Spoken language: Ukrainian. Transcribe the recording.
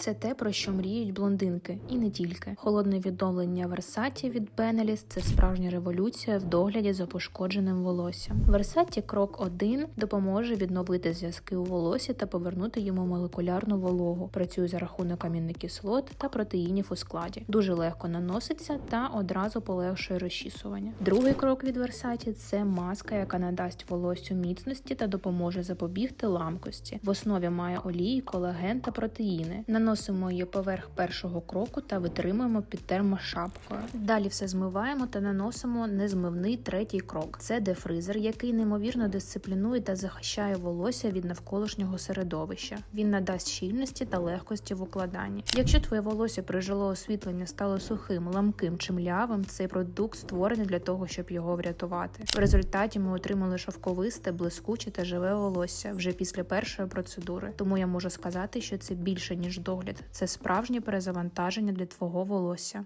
Це те, про що мріють блондинки, і не тільки. Холодне відновлення Версаті від Benellis – це справжня революція в догляді за пошкодженим волоссям. Версаті крок 1 допоможе відновити зв'язки у волосі та повернути йому молекулярну вологу. Працює за рахунок амінокислот та протеїнів у складі. Дуже легко наноситься та одразу полегшує розчісування. Другий крок від Версаті це маска, яка надасть волоссю міцності та допоможе запобігти ламкості. В основі має олії, колаген та протеїни. Наносимо її поверх першого кроку та витримуємо під термошапкою. Далі все змиваємо та наносимо незмивний третій крок. Це дефризер, який неймовірно дисциплінує та захищає волосся від навколишнього середовища. Він надасть щільності та легкості в укладанні. Якщо твоє волосся при жило освітлення стало сухим, ламким чи млявим, цей продукт створений для того, щоб його врятувати. В результаті ми отримали шовковисте, блискуче та живе волосся вже після першої процедури. Тому я можу сказати, що це більше ніж догляд, це справжнє перезавантаження для твого волосся.